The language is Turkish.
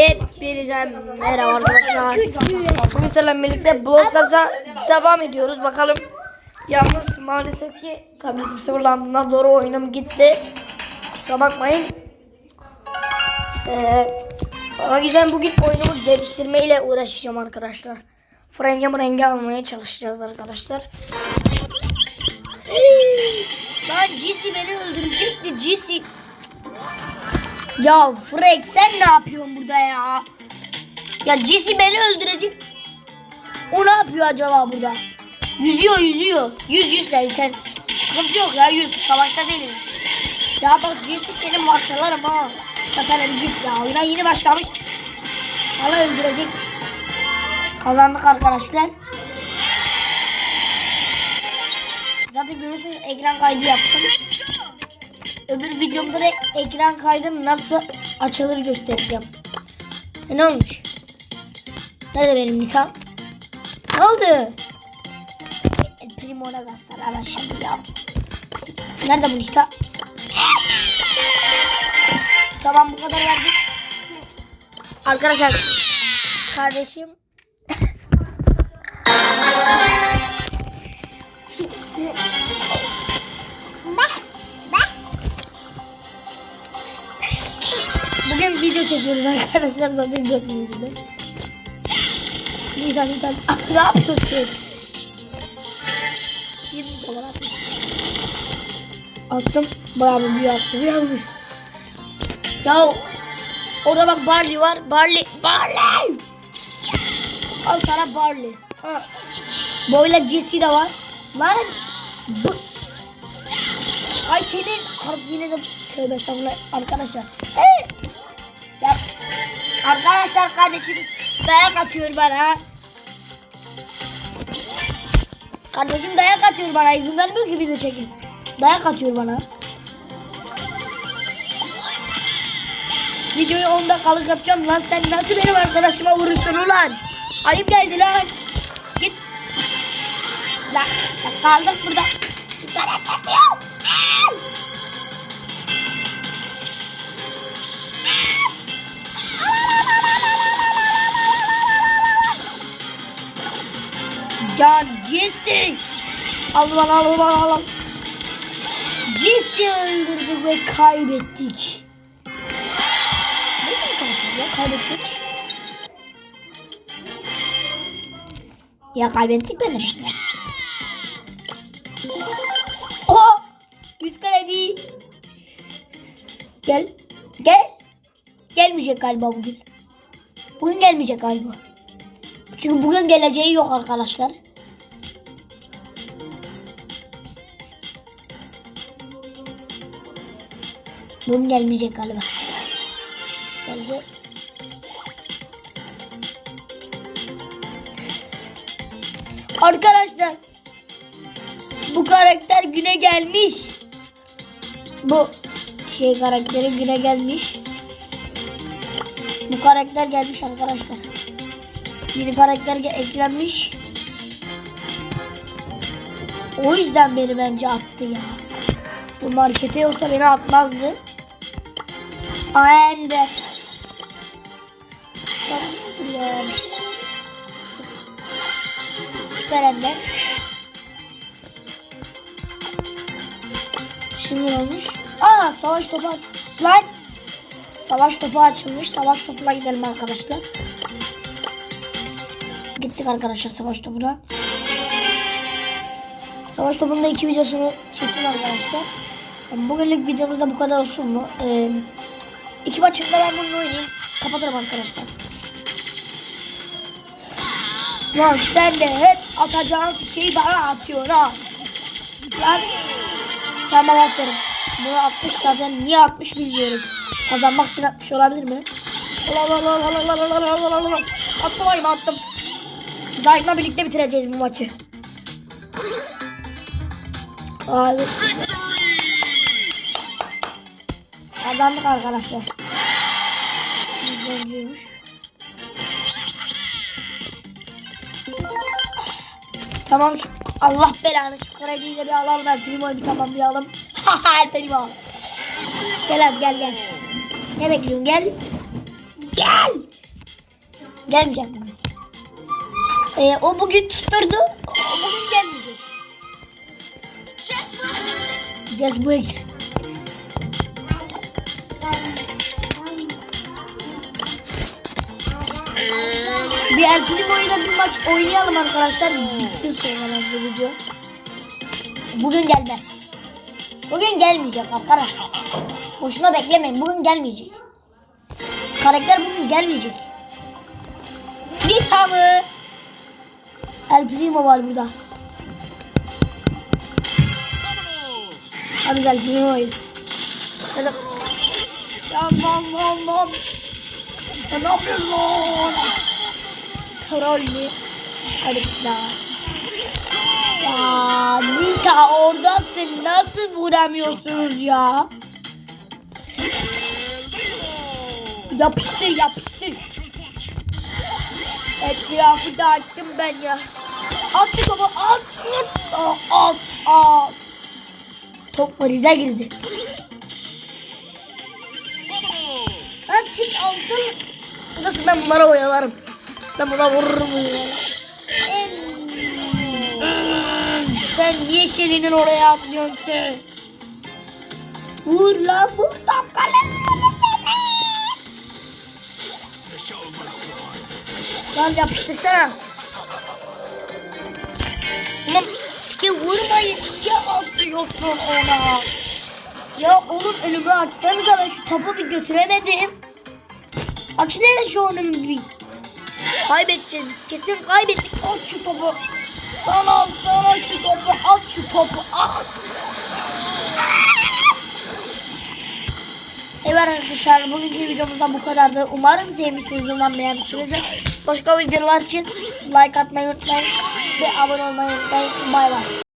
Hepinize merhaba arkadaşlar. Bugün sizlerle birlikte Brawl Stars'a devam ediyoruz. Bakalım. Yalnız maalesef ki tabletim sıfırlandığından doğru oyunum gitti. Kusura bakmayın. Ee, o yüzden bugün oyunumu geliştirmeyle uğraşacağım arkadaşlar. Frenge mrenge almaya çalışacağız arkadaşlar. Lan Jesse beni öldürecekti Jesse. Ya Frank sen ne yapıyorsun burada ya? Ya Jesse beni öldürecek. O ne yapıyor acaba burada? Yüzüyor yüzüyor. Yüz yüz sen sen. Sıkıntı yok ya yüz. Savaşta değiliz. Ya bak Jesse senin parçalarım ha. Bir git ya. Oyuna yeni başlamış. Hala öldürecek. Kazandık arkadaşlar. Zaten görürsünüz ekran kaydı yaptım. Öbür videomda da ekran kaydı nasıl açılır göstereceğim. E, ne olmuş? Nerede benim Nisa? Ne oldu? Primo'na göster. Ana şimdi ya. Nerede bu Nisa? Tamam bu kadar verdik. Arkadaşlar kardeşim çekiyoruz arkadaşlar zaten gördüğünüz gibi. Nisa Nisa ne yapıyorsun? 20 dolar atmış. Attım. Bravo büyü attım yalnız. Ya orada bak Barley var. Barley. Barley. Al sana Barley. Ha. Böyle Jesse de var. Lan. Ay senin. Yine de tövbe estağfurullah arkadaşlar. Hey. Ya. Arkadaşlar kardeşim dayak atıyor bana. Kardeşim dayak atıyor bana. İzin vermiyor ki video çekin. Dayak atıyor bana. Videoyu 10 dakikalık yapacağım lan sen nasıl benim arkadaşıma vurursun ulan? Ayıp geldi lan. Git. Lan kaldık burada. Dayak yapıyor. Ya Jesse. Al lan al lan al lan. Öldürdük ve kaybettik. Ne kaybettik ya kaybettik. Ya kaybettik ben de. Oha! Üst kale değil. Gel. Gel. Gelmeyecek galiba bugün. Bugün gelmeyecek galiba. Çünkü bugün geleceği yok arkadaşlar. Bugün gelmeyecek galiba. Geldi. Arkadaşlar bu karakter güne gelmiş. Bu şey karakteri güne gelmiş. Bu karakter gelmiş arkadaşlar. Yeni karakter eklenmiş. O yüzden beni bence attı ya. Bu markete yoksa beni atmazdı. Ya. Süper Şimdi ne olmuş? Aa savaş topu Lan. Savaş topu açılmış. Savaş topuna gidelim arkadaşlar. Gittik arkadaşlar savaş topuna. Savaş topunda iki videosunu çektim arkadaşlar. Bugünlük videomuz da bu kadar olsun mu? Ee, İki maçımda ben bunu oynayayım. Kapatırım arkadaşlar. Lan sen de hep atacağın şeyi bana atıyor ha. Yani, tamam atarım. Bunu atmış zaten. Niye atmış bilmiyorum. Kazanmak için atmış olabilir mi? Attım ayım attım. Zayt'la birlikte bitireceğiz bu maçı. Abi. Kazandık arkadaşlar. Tamam Allah belanı şu krediyi de bir alalım ben Primo'yu bir tamamlayalım. Haha Primo. Gel abi gel gel. Ne bekliyorsun gel. Gel. Gelmeyecek bugün. Ee, o bugün tutturdu. O bugün gelmeyecek. Just bu exit. Bir erkek oyuna bir maç oynayalım arkadaşlar. Bitsin sonra bu video. Bugün gelmez. Bugün gelmeyecek arkadaşlar. Boşuna beklemeyin. Bugün gelmeyecek. Karakter bugün gelmeyecek. Nita mı? El Primo var burada. Hadi gel Primo'yuz. Hadi. Ya lan lan. Ya ne yapıyorsun? Trollü. Daha. Ya Nita oradasın. Nasıl vuramıyorsunuz ya? Yapıştır yapıştır. Etrafı dağıttım ben ya. At topu at. At at at. Top varize girdi. Ben çift aldım. Nasıl ben bunlara oyalarım. Ben buna vururum ya. Sen niye şerinin oraya atlıyorsun ki? Vur lan vur lan kalem. Lan yapıştırsana. Ama ki vurmayın. Ya atıyorsun ona. Ya oğlum önümü açtığım zaman şu topu bir götüremedim. Açsana şu önümü bir. Kaybedeceğiz biz kesin kaybettik. At şu topu. Sana sana şu topu at şu topu at. Evet arkadaşlar bugünkü videomuzda bu kadardı. Umarım sevmişsiniz, umarım beğenmişsinizdir. Başka videolar için like atmayı unutmayın ve abone olmayı unutmayın. Bay bay.